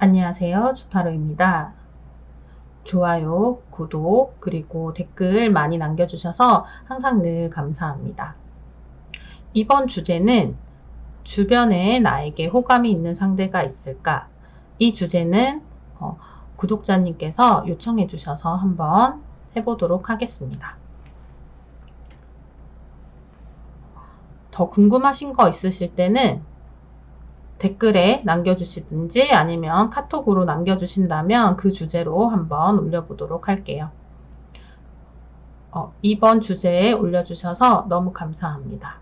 안녕하세요. 주타로입니다. 좋아요, 구독, 그리고 댓글 많이 남겨주셔서 항상 늘 감사합니다. 이번 주제는 주변에 나에게 호감이 있는 상대가 있을까? 이 주제는 어, 구독자님께서 요청해 주셔서 한번 해보도록 하겠습니다. 더 궁금하신 거 있으실 때는 댓글에 남겨주시든지 아니면 카톡으로 남겨주신다면 그 주제로 한번 올려보도록 할게요. 어, 이번 주제에 올려주셔서 너무 감사합니다.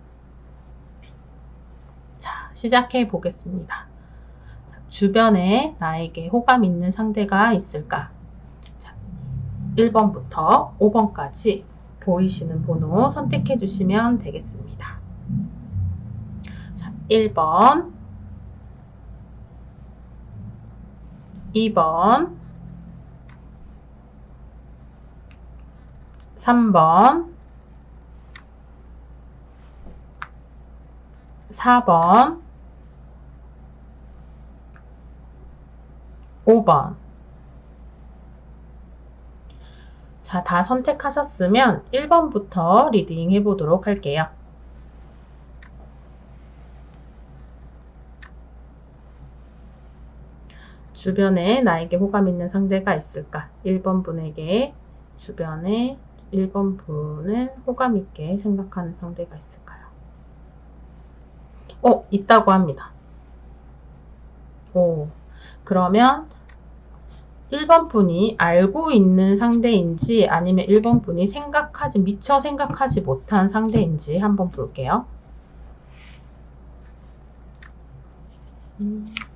자, 시작해 보겠습니다. 자, 주변에 나에게 호감 있는 상대가 있을까? 자, 1번부터 5번까지 보이시는 번호 선택해 주시면 되겠습니다. 자, 1번 2번 3번 4번 5번 자, 다 선택하셨으면 1번부터 리딩 해보도록 할게요. 주변에 나에게 호감 있는 상대가 있을까? 1번 분에게 주변에 1번 분은 호감 있게 생각하는 상대가 있을까요? 어, 있다고 합니다. 오, 그러면 1번 분이 알고 있는 상대인지 아니면 1번 분이 생각하지, 미처 생각하지 못한 상대인지 한번 볼게요. 음.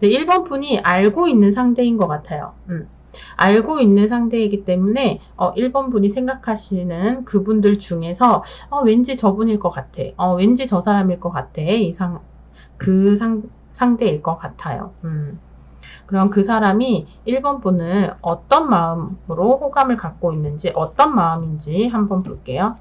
네, 1번 분이 알고 있는 상대인 것 같아요. 음. 알고 있는 상대이기 때문에 어, 1번 분이 생각하시는 그분들 중에서 어, 왠지 저분일 것 같아. 어, 왠지 저 사람일 것 같아. 이상 그 상, 상대일 것 같아요. 음. 그럼 그 사람이 1번 분을 어떤 마음으로 호감을 갖고 있는지 어떤 마음인지 한번 볼게요.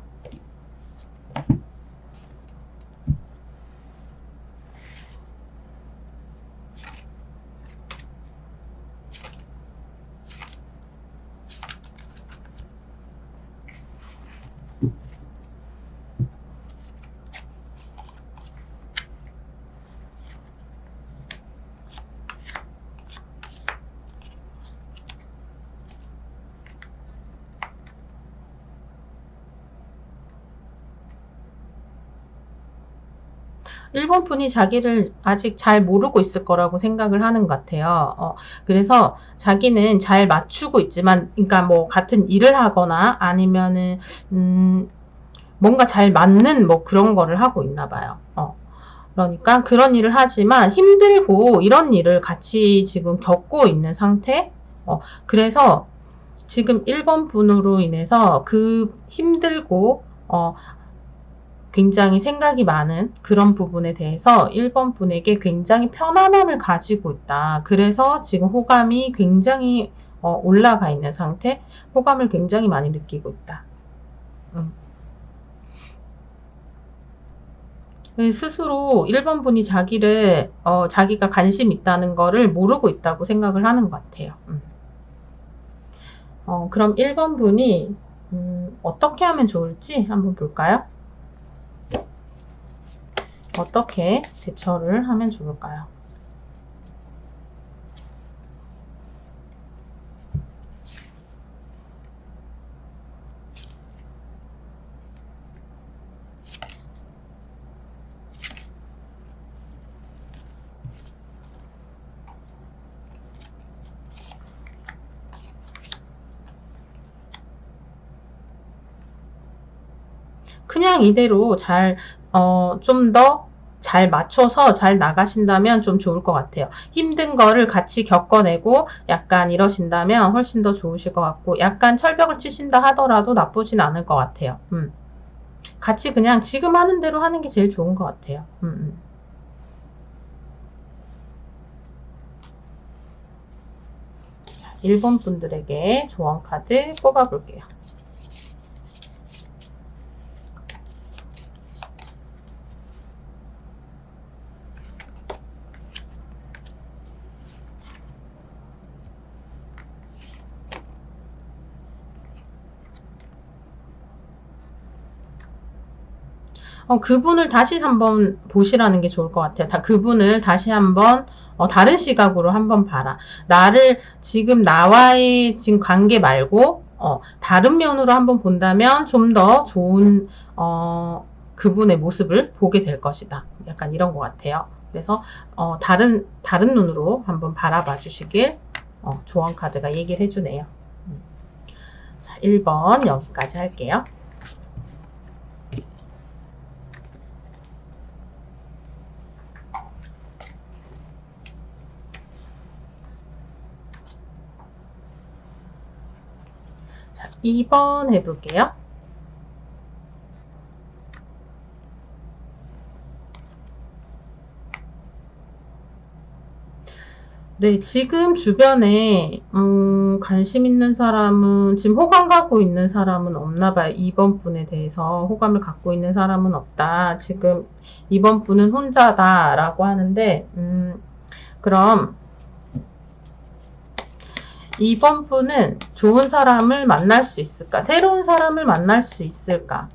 1번 분이 자기를 아직 잘 모르고 있을 거라고 생각을 하는 것 같아요. 어, 그래서 자기는 잘 맞추고 있지만, 그러니까 뭐 같은 일을 하거나 아니면은, 음, 뭔가 잘 맞는 뭐 그런 거를 하고 있나 봐요. 어. 그러니까 그런 일을 하지만 힘들고 이런 일을 같이 지금 겪고 있는 상태? 어, 그래서 지금 1번 분으로 인해서 그 힘들고, 어, 굉장히 생각이 많은 그런 부분에 대해서 1번 분에게 굉장히 편안함을 가지고 있다. 그래서 지금 호감이 굉장히 어, 올라가 있는 상태, 호감을 굉장히 많이 느끼고 있다. 음. 스스로 1번 분이 자기를, 어, 자기가 관심 있다는 거를 모르고 있다고 생각을 하는 것 같아요. 음. 어, 그럼 1번 분이, 음, 어떻게 하면 좋을지 한번 볼까요? 어떻게 대처를 하면 좋을까요? 그냥 이대로 잘, 어, 좀 더 잘 맞춰서 잘 나가신다면 좀 좋을 것 같아요. 힘든 거를 같이 겪어내고 약간 이러신다면 훨씬 더 좋으실 것 같고 약간 철벽을 치신다 하더라도 나쁘진 않을 것 같아요. 음. 같이 그냥 지금 하는 대로 하는 게 제일 좋은 것 같아요. 음, 음. 자, 1번 분들에게 조언 카드 뽑아볼게요. 어, 그분을 다시 한번 보시라는 게 좋을 것 같아요. 다 그분을 다시 한번 어, 다른 시각으로 한번 봐라. 나를 지금 나와의 지금 관계 말고 어, 다른 면으로 한번 본다면 좀 더 좋은 어, 그분의 모습을 보게 될 것이다. 약간 이런 것 같아요. 그래서 어, 다른 다른 눈으로 한번 바라봐 주시길 어, 조언 카드가 얘기를 해주네요. 음. 자, 1번 여기까지 할게요. 자, 2번 해볼게요. 네, 지금 주변에 음, 관심 있는 사람은 지금 호감 갖고 있는 사람은 없나 봐요. 2번 분에 대해서 호감을 갖고 있는 사람은 없다. 지금 2번 분은 혼자다라고 하는데 음, 그럼 2번 분은 좋은 사람을 만날 수 있을까? 새로운 사람을 만날 수 있을까?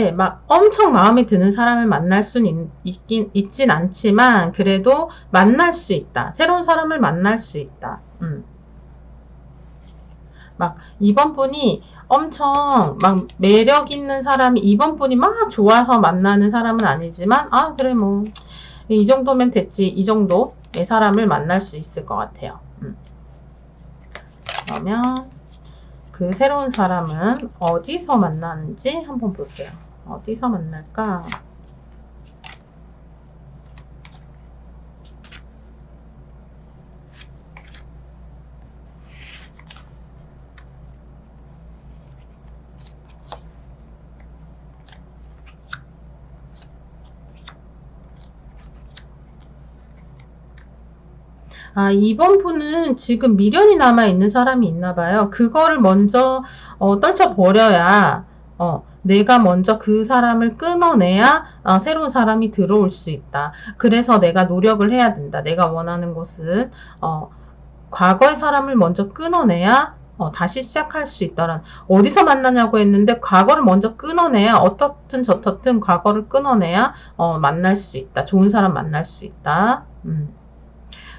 네, 막 엄청 마음에 드는 사람을 만날 수는 있, 긴 있진 않지만 그래도 만날 수 있다. 새로운 사람을 만날 수 있다. 음. 막 이번 분이 엄청 막 매력 있는 사람이 이번 분이 막 좋아서 만나는 사람은 아니지만 아 그래 뭐 이 정도면 됐지 이 정도의 사람을 만날 수 있을 것 같아요. 음. 그러면 그 새로운 사람은 어디서 만나는지 한번 볼게요. 어디서 만날까? 아, 이번 분은 지금 미련이 남아 있는 사람이 있나 봐요. 그거를 먼저 어, 떨쳐버려야 어, 내가 먼저 그 사람을 끊어내야 어, 새로운 사람이 들어올 수 있다. 그래서 내가 노력을 해야 된다. 내가 원하는 것은 어, 과거의 사람을 먼저 끊어내야 어, 다시 시작할 수 있다란 어디서 만나냐고 했는데 과거를 먼저 끊어내야 어떻든 저떻든 과거를 끊어내야 어, 만날 수 있다. 좋은 사람 만날 수 있다. 음.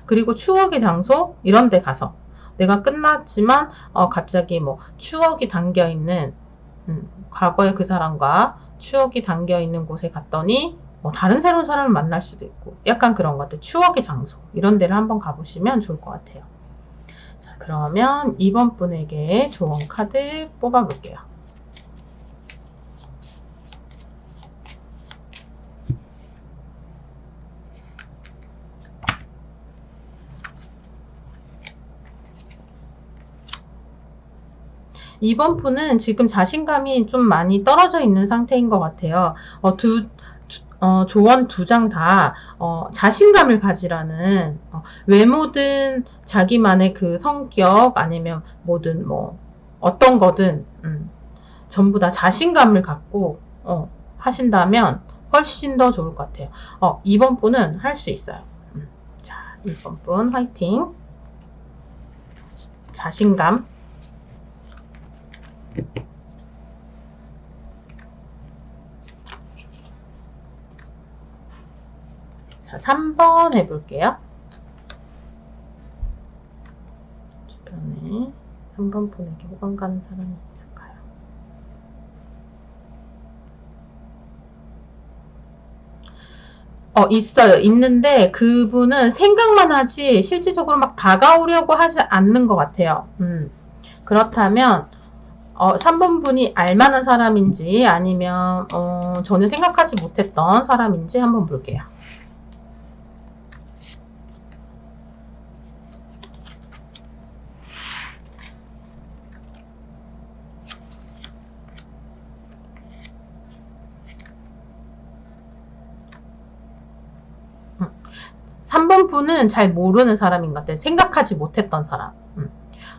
그리고 추억의 장소 이런 데 가서 내가 끝났지만 어, 갑자기 뭐 추억이 담겨 있는 음, 과거의 그 사람과 추억이 담겨 있는 곳에 갔더니 뭐 다른 새로운 사람을 만날 수도 있고 약간 그런 것 같아요. 추억의 장소 이런 데를 한번 가보시면 좋을 것 같아요. 자 그러면 이번 분에게 조언 카드 뽑아볼게요. 2번 분은 지금 자신감이 좀 많이 떨어져 있는 상태인 것 같아요. 어, 두, 어, 조언 두 장 다, 어, 자신감을 가지라는, 어, 외모든 자기만의 그 성격 아니면 뭐든 뭐, 어떤 거든, 음, 전부 다 자신감을 갖고, 어, 하신다면 훨씬 더 좋을 것 같아요. 어, 2번 분은 할 수 있어요. 음, 자, 2번 분 화이팅. 자신감. 자, 3번 해볼게요. 주변에 3번 분에게 호감 가는 사람이 있을까요? 어, 있어요. 있는데 그분은 생각만 하지 실질적으로 막 다가오려고 하지 않는 것 같아요. 음. 그렇다면 어, 3번 분이 알만한 사람인지 아니면 어, 전혀 생각하지 못했던 사람인지 한번 볼게요. 음. 3번 분은 잘 모르는 사람인 것 같아요. 생각하지 못했던 사람. 음.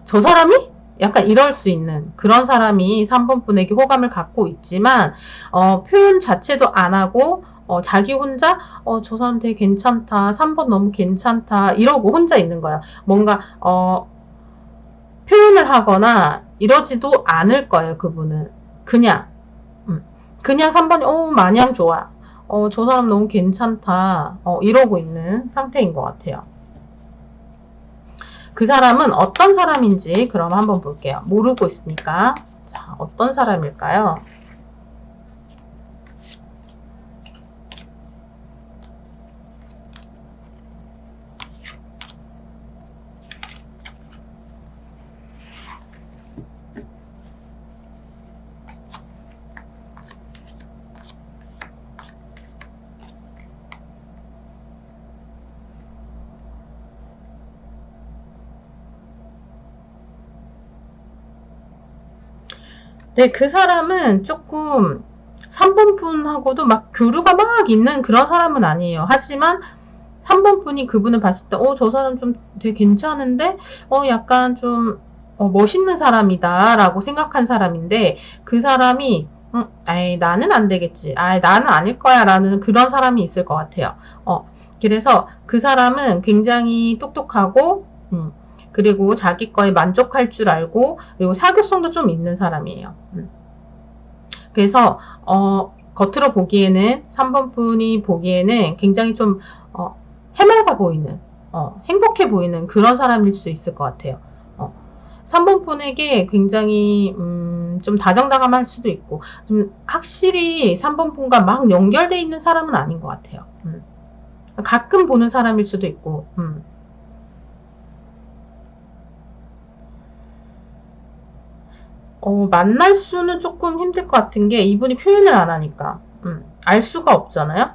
저 사람이 약간 이럴 수 있는 그런 사람이 3번 분에게 호감을 갖고 있지만 어, 표현 자체도 안 하고 어, 자기 혼자 어, 저 사람 되게 괜찮다. 3번 너무 괜찮다. 이러고 혼자 있는 거야. 뭔가 어, 표현을 하거나 이러지도 않을 거예요. 그분은 그냥 음, 그냥 3번이 어 마냥 좋아. 어, 저 사람 너무 괜찮다. 어, 이러고 있는 상태인 것 같아요. 그 사람은 어떤 사람인지 그럼 한번 볼게요. 모르고 있으니까. 자, 어떤 사람일까요? 네, 그 사람은 조금 3번 분하고도 막 교류가 막 있는 그런 사람은 아니에요. 하지만 3번 분이 그분을 봤을 때, 어, 저 사람 좀 되게 괜찮은데, 어, 약간 좀, 어, 멋있는 사람이다, 라고 생각한 사람인데, 그 사람이, 음, 아이, 나는 안 되겠지. 아이, 나는 아닐 거야, 라는 그런 사람이 있을 것 같아요. 어, 그래서 그 사람은 굉장히 똑똑하고, 음, 그리고 자기 거에 만족할 줄 알고 그리고 사교성도 좀 있는 사람이에요. 음. 그래서 어, 겉으로 보기에는 3번 분이 보기에는 굉장히 좀 어, 해맑아 보이는 어, 행복해 보이는 그런 사람일 수 있을 것 같아요. 어, 3번 분에게 굉장히 음, 좀 다정다감할 수도 있고 좀 확실히 3번 분과 막 연결돼 있는 사람은 아닌 것 같아요. 음. 가끔 보는 사람일 수도 있고 음. 어, 만날 수는 조금 힘들 것 같은 게 이분이 표현을 안 하니까 음, 알 수가 없잖아요.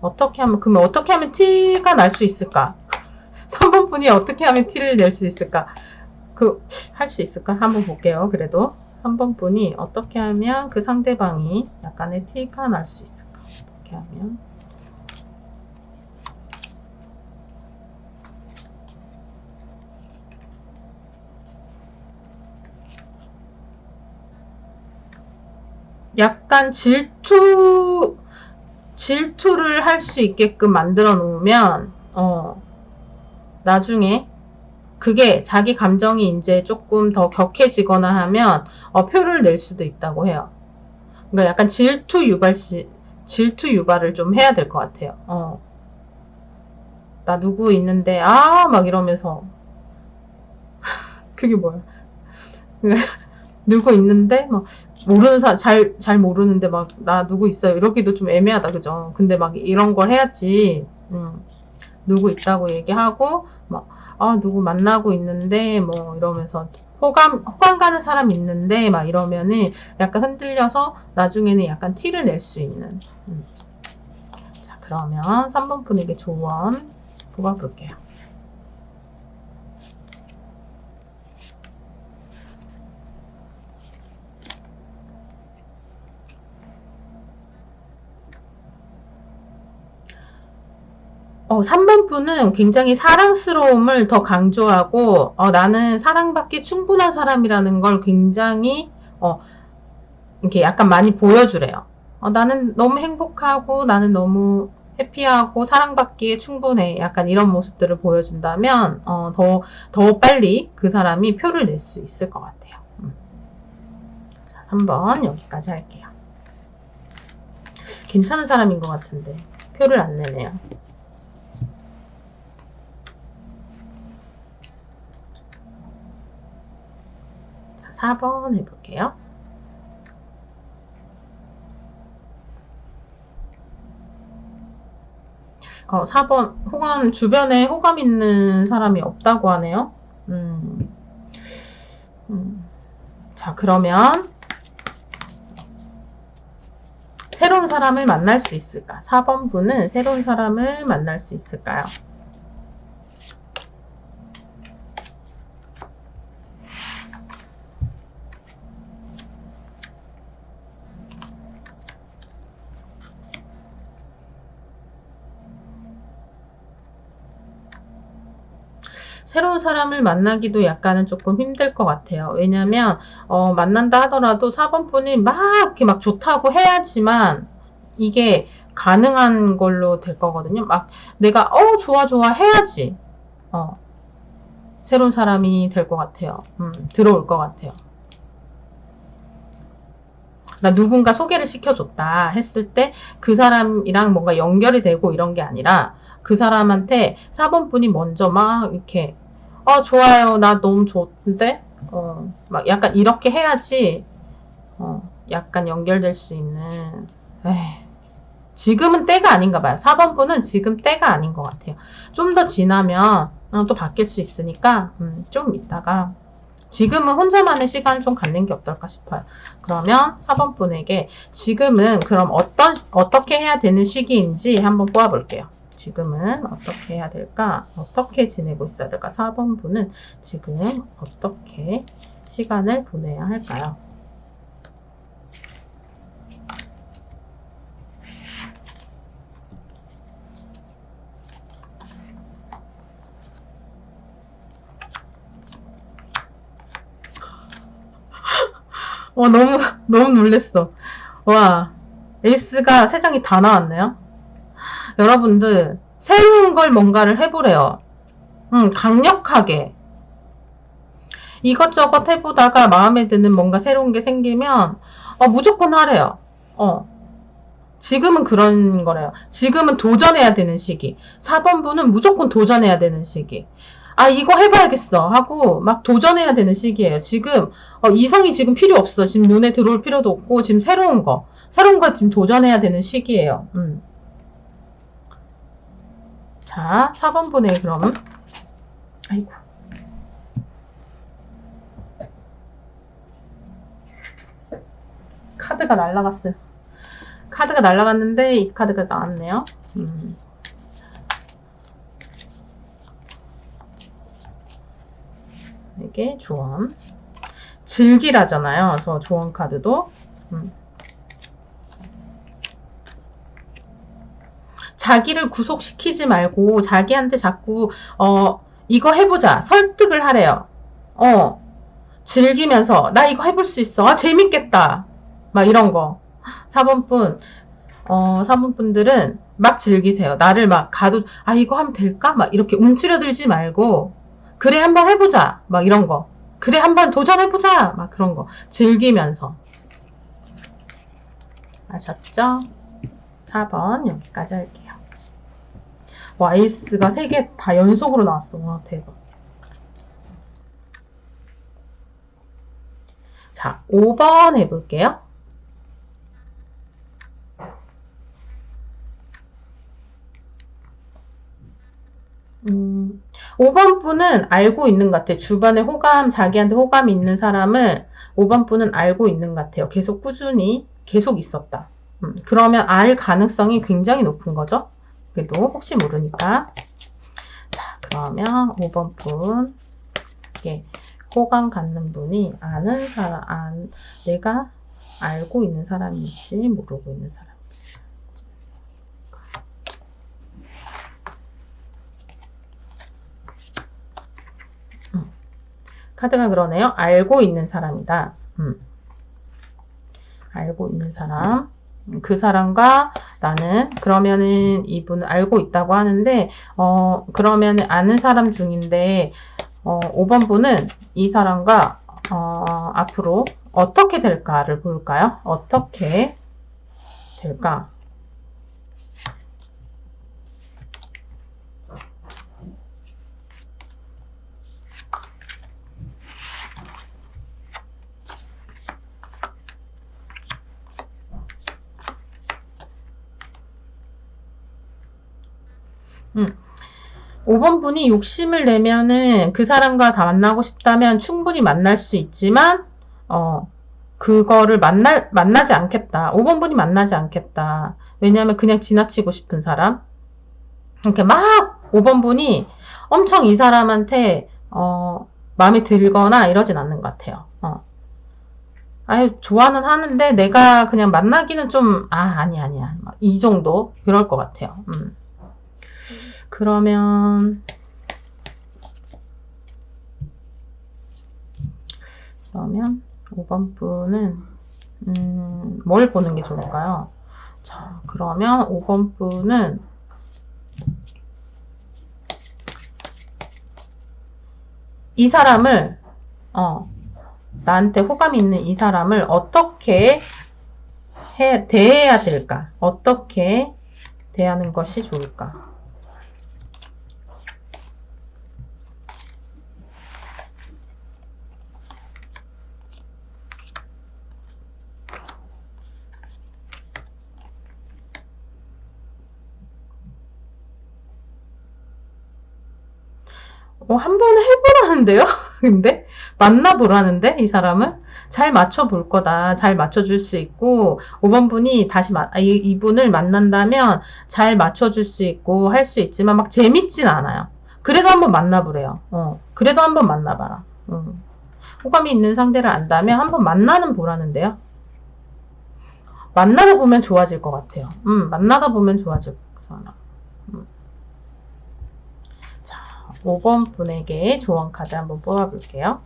어떻게 하면 그러면 어떻게 하면 티가 날 수 있을까? 3번 분이 어떻게 하면 티를 낼 수 있을까? 그 할 수 있을까? 한번 볼게요. 그래도 3번 분이 어떻게 하면 그 상대방이 약간의 티가 날 수 있을까? 어떻게 하면 약간 질투, 질투를 할 수 있게끔 만들어 놓으면, 어, 나중에 그게 자기 감정이 이제 조금 더 격해지거나 하면, 어, 표를 낼 수도 있다고 해요. 그러니까 약간 질투 유발 시, 질투 유발을 좀 해야 될 것 같아요. 어. 나 누구 있는데, 아, 막 이러면서. 그게 뭐야. 누구 있는데, 막, 모르는 사람, 잘, 잘 모르는데 막, 나 누구 있어요. 이러기도 좀 애매하다, 그죠? 근데 막 이런 걸 해야지, 음, 누구 있다고 얘기하고, 막, 아, 누구 만나고 있는데, 뭐, 이러면서, 호감, 호감 가는 사람 있는데, 막 이러면은 약간 흔들려서 나중에는 약간 티를 낼 수 있는. 음. 자, 그러면 3번 분에게 조언 뽑아볼게요. 어, 3번 분은 굉장히 사랑스러움을 더 강조하고, 어, 나는 사랑받기 충분한 사람이라는 걸 굉장히, 어, 이렇게 약간 많이 보여주래요. 어, 나는 너무 행복하고, 나는 너무 해피하고, 사랑받기에 충분해. 약간 이런 모습들을 보여준다면, 어, 더, 더 빨리 그 사람이 표를 낼 수 있을 것 같아요. 음. 자, 3번 여기까지 할게요. 괜찮은 사람인 것 같은데, 표를 안 내네요. 4번 해볼게요. 어, 4번, 호감, 주변에 호감 있는 사람이 없다고 하네요. 음, 음, 자, 그러면 새로운 사람을 만날 수 있을까? 4번 분은 새로운 사람을 만날 수 있을까요? 새로운 사람을 만나기도 약간은 조금 힘들 것 같아요. 왜냐면, 어, 만난다 하더라도 4번 분이 막, 이렇게 막 좋다고 해야지만, 이게 가능한 걸로 될 거거든요. 막, 내가, 어, 좋아, 좋아 해야지. 어, 새로운 사람이 될 것 같아요. 음, 들어올 것 같아요. 나 누군가 소개를 시켜줬다 했을 때 그 사람이랑 뭔가 연결이 되고 이런 게 아니라 그 사람한테 4번 분이 먼저 막 이렇게 어 좋아요. 나 너무 좋은데? 어 막 약간 이렇게 해야지 어 약간 연결될 수 있는. 에이, 지금은 때가 아닌가 봐요. 4번 분은 지금 때가 아닌 것 같아요. 좀 더 지나면 어, 또 바뀔 수 있으니까 음, 좀 이따가 지금은 혼자만의 시간을 좀 갖는 게 어떨까 싶어요. 그러면 4번 분에게 지금은 그럼 어떤, 어떻게 해야 되는 시기인지 한번 뽑아볼게요. 지금은 어떻게 해야 될까? 어떻게 지내고 있어야 될까? 4번 분은 지금 어떻게 시간을 보내야 할까요? 와, 너무, 너무 놀랬어. 와, 에이스가 세 장이 다 나왔네요. 여러분들, 새로운 걸 뭔가를 해보래요. 음, 강력하게. 이것저것 해보다가 마음에 드는 뭔가 새로운 게 생기면, 어, 무조건 하래요. 어. 지금은 그런 거래요. 지금은 도전해야 되는 시기. 4번 분은 무조건 도전해야 되는 시기. 아, 이거 해봐야겠어. 하고 막 도전해야 되는 시기예요. 지금, 어, 이성이 지금 필요 없어. 지금 눈에 들어올 필요도 없고, 지금 새로운 거. 새로운 거 지금 도전해야 되는 시기예요. 음. 자, 4번 분에 그럼. 아이고. 카드가 날라갔어요. 카드가 날라갔는데 이 카드가 나왔네요. 음. 이게 조언. 즐기라잖아요. 저 조언 카드도. 음. 자기를 구속시키지 말고 자기한테 자꾸 어 이거 해보자 설득을 하래요. 어 즐기면서 나 이거 해볼 수 있어. 아, 재밌겠다. 막 이런 거. 4번 분, 어, 4번 분들은 막 즐기세요. 나를 막 가도, 아, 이거 하면 될까? 막 이렇게 움츠려들지 말고, 그래, 한번 해보자. 막 이런 거. 그래, 한번 도전해보자. 막 그런 거. 즐기면서. 아셨죠? 4번 여기까지 할게요. 와이스가 3개 다 연속으로 나왔어. 와, 대박. 자, 5번 해볼게요. 음, 5번 분은 알고 있는 것 같아요. 주변에 호감, 자기한테 호감이 있는 사람을 5번 분은 알고 있는 것 같아요. 계속 꾸준히 계속 있었다. 음, 그러면 알 가능성이 굉장히 높은 거죠. 그래도 혹시 모르니까. 자, 그러면 5번 분. 이게 호감 갖는 분이 아는 사람, 안, 내가 알고 있는 사람인지 모르고 있는 사람. 카드가 그러네요. 알고 있는 사람이다. 음. 알고 있는 사람. 음, 그 사람과 나는 그러면은 이분은 알고 있다고 하는데 어 그러면 아는 사람 중인데 어 5번 분은 이 사람과 어 앞으로 어떻게 될까를 볼까요? 어떻게 될까? 음. 5번 분이 욕심을 내면은 그 사람과 다 만나고 싶다면 충분히 만날 수 있지만 어, 그거를 만날, 만나지 않겠다. 5번 분이 만나지 않겠다. 왜냐하면 그냥 지나치고 싶은 사람. 이렇게 막 5번 분이 엄청 이 사람한테, 어, 마음에 들거나 이러진 않는 것 같아요. 어. 아유, 좋아는 하는데 내가 그냥 만나기는 좀, 아, 아니, 아니야. 막이 정도? 그럴 것 같아요. 음. 그러면, 그러면 5번 분은, 음, 뭘 보는 게 좋을까요? 자, 그러면 5번 분은, 이 사람을, 어, 나한테 호감이 있는 이 사람을 어떻게 해, 대해야 될까? 어떻게 대하는 것이 좋을까? 어, 한번 해보라는데요? 근데? 만나보라는데? 이 사람을? 잘 맞춰볼 거다. 잘 맞춰줄 수 있고, 5번 분이 다시, 마, 아, 이, 이분을 만난다면 잘 맞춰줄 수 있고, 할 수 있지만 막 재밌진 않아요. 그래도 한번 만나보래요. 어, 그래도 한번 만나봐라. 음. 호감이 있는 상대를 안다면 한번 만나는 보라는데요. 만나다 보면 좋아질 것 같아요. 음, 만나다 보면 좋아질 사람. 음. 자, 5번 분에게 조언 카드 한번 뽑아볼게요.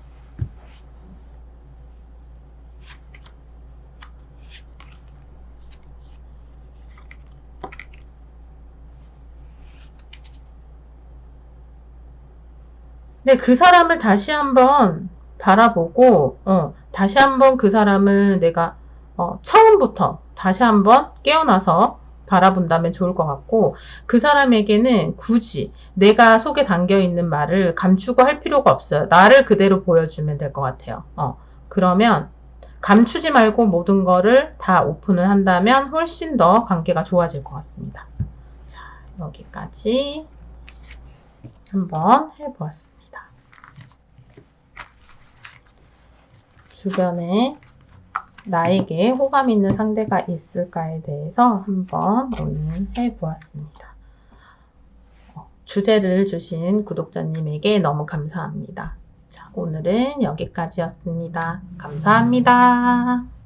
네, 그 사람을 다시 한번 바라보고, 어, 다시 한번 그 사람을 내가, 어, 처음부터 다시 한번 깨어나서 바라본다면 좋을 것 같고, 그 사람에게는 굳이 내가 속에 담겨 있는 말을 감추고 할 필요가 없어요. 나를 그대로 보여주면 될 것 같아요. 어, 그러면 감추지 말고 모든 거를 다 오픈을 한다면 훨씬 더 관계가 좋아질 것 같습니다. 자, 여기까지 한번 해보았습니다. 주변에 나에게 호감 있는 상대가 있을까에 대해서 한번 논의해 보았습니다. 어, 주제를 주신 구독자님에게 너무 감사합니다. 자, 오늘은 여기까지였습니다. 감사합니다.